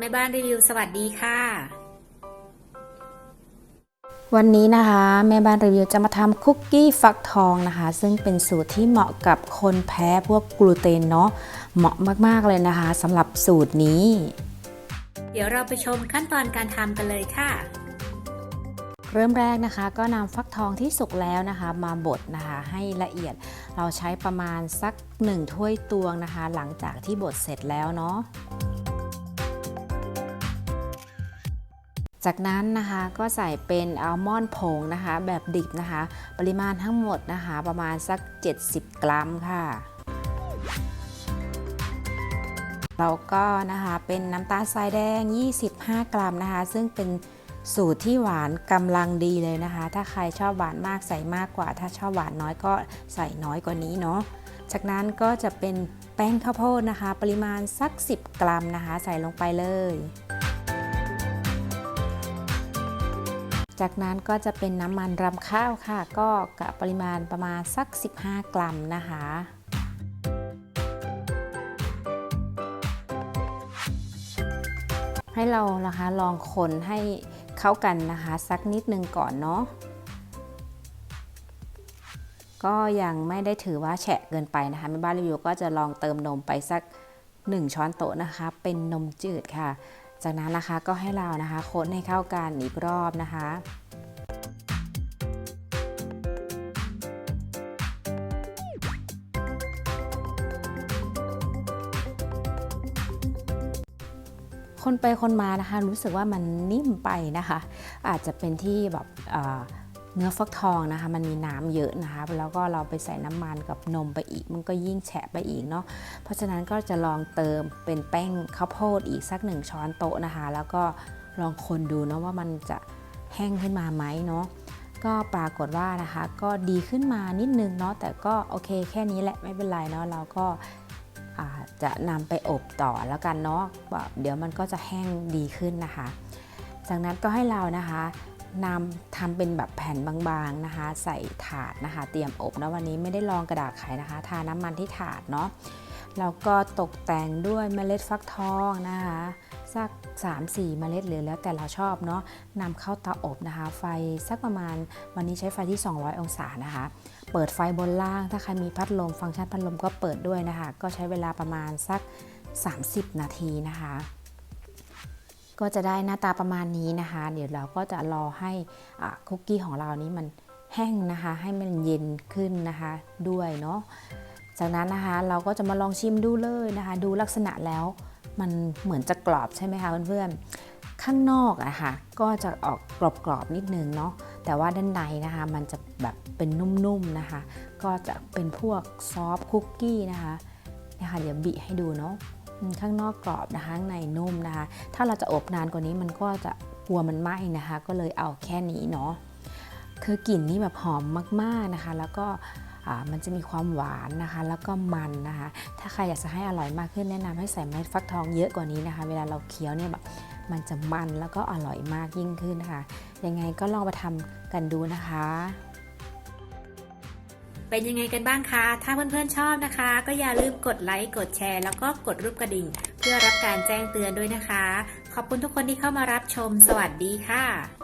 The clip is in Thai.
แม่บ้านรีวิวสวัสดีค่ะ วันนี้นะคะ แม่บ้านรีวิวจะมาทำคุกกี้ฟักทองนะคะ ซึ่งเป็นสูตรที่เหมาะกับคนแพ้พวกกลูเตนเนาะเหมาะมากๆเลยนะคะสำหรับสูตรนี้ เดี๋ยวเราไปชมขั้นตอนการทำกันเลยค่ะเริ่มแรกนะคะก็นำฟักทองที่สุกแล้วนะคะมาบดนะคะให้ละเอียดเราใช้ประมาณสัก 1 ถ้วยตวงนะคะ หลังจากที่บดเสร็จแล้วเนาะ จากนั้นนะคะก็ใส่เป็นอัลมอนด์ผงนะคะ แบบดิบนะคะ ปริมาณทั้งหมดนะคะ ประมาณสัก 70 กรัมค่ะเราก็นะคะเป็นน้ำตาลทรายแดง 25 กรัมนะคะ ซึ่งเป็นสูตรที่หวานกำลังดีเลยนะคะ ถ้าใครชอบหวานมากใส่มากกว่า ถ้าชอบหวานน้อยก็ใส่น้อยกว่านี้เนาะจากนั้นก็จะเป็นแป้งข้าวโพดนะคะ ปริมาณสัก 10 กรัมนะคะ ใส่ลงไปเลย จากนั้นก็จะเป็นน้ำมันรำข้าวค่ะ ก็กับปริมาณประมาณสัก 15 กรัมนะคะให้เรานะคะลองคนให้เข้ากันนะคะ สักนิดนึงก่อนเนาะก็ยังไม่ได้ถือว่าแฉะเกินไปนะคะแม่บ้านรีวิวก็จะลองเติมนมไปสัก 1 ช้อนโต๊ะนะคะ เป็นนมจืดค่ะ จากนั้นนะคะก็ให้เรานะคะคนให้เข้ากันอีกรอบนะคะคนไปคนมานะคะรู้สึกว่ามันนิ่มไปนะคะ อาจจะเป็นที่แบบ เนื้อฟักทองนะคะมันมีน้ำเยอะนะคะแล้วก็เราไปใส่น้ำมันกับนมไปอีก มันก็ยิ่งแฉะไปอีกเนาะเพราะฉะนั้นก็จะลองเติมเป็นแป้งข้าวโพดอีกสักหนึ่งช้อนโต๊ะนะคะ แล้วก็ลองคนดูเนาะว่ามันจะแห้งขึ้นมาไหมเนาะก็ปรากฏว่านะคะก็ดีขึ้นมานิดนึงเนาะแต่ก็โอเคแค่นี้แหละไม่เป็นไรเนาะเราก็จะนำไปอบต่อแล้วกันเนาะเดี๋ยวมันก็จะแห้งดีขึ้นนะคะ จากนั้นก็ให้เรานะคะ นำทำเป็นแบบแผ่นบางๆนะคะ ใส่ถาดนะคะ เตรียมอบนะวันนี้ไม่ได้ลองกระดาษไขนะคะ ทาน้ำมันที่ถาดเนาะแล้วก็ตกแต่งด้วยเมล็ดฟักทองนะคะสัก 3-4 เมล็ดหรือแล้วแต่เราชอบเนาะนำเข้าเตาอบนะคะ ไฟสักประมาณวันนี้ใช้ไฟที่ 200 องศานะคะ เปิดไฟบนล่าง ถ้าใครมีพัดลมฟังก์ชันพัดลมก็เปิดด้วยนะคะ ก็ใช้เวลาประมาณสัก 30 นาทีนะคะ ก็จะได้หน้าตาประมาณนี้นะคะ เดี๋ยวเราก็จะรอให้คุกกี้ของเรานี้มันแห้งนะคะ ให้มันเย็นขึ้นนะคะด้วยเนาะจากนั้นนะคะเราก็จะมาลองชิมดูเลยนะคะ ดูลักษณะแล้วมันเหมือนจะกรอบใช่ไหมคะเพื่อนๆข้างนอกอะคะก็จะออกกรอบๆนิดนึงเนาะแต่ว่าด้านในนะคะมันจะแบบเป็นนุ่มๆนะคะ ก็จะเป็นพวกซอฟคุกกี้นะคะนะคะเดี๋ยวบิให้ดูเนาะ ข้างนอกกรอบนะคะข้างในนุ่มนะคะ ถ้าเราจะอบนานกว่านี้มันก็จะกลัวมันไหม้นะคะ ก็เลยเอาแค่นี้เนาะคือกลิ่นนี่แบบหอมมากๆนะคะ แล้วก็มันจะมีความหวานนะคะ แล้วก็มันนะคะ ถ้าใครอยากจะให้อร่อยมากขึ้นแนะนำให้ใส่เม็ดฟักทองเยอะกว่านี้นะคะ เวลาเราเคี้ยวเนี่ยแบบมันจะมันแล้วก็อร่อยมากยิ่งขึ้นนะคะ ยังไงก็ลองมาทำกันดูนะคะ เป็นยังไงกันบ้างคะ ถ้าเพื่อนๆชอบนะคะ ก็อย่าลืมกดไลค์ กดแชร์ แล้วก็กดรูปกระดิ่ง เพื่อรับการแจ้งเตือนด้วยนะคะ ขอบคุณทุกคนที่เข้ามารับชม สวัสดีค่ะ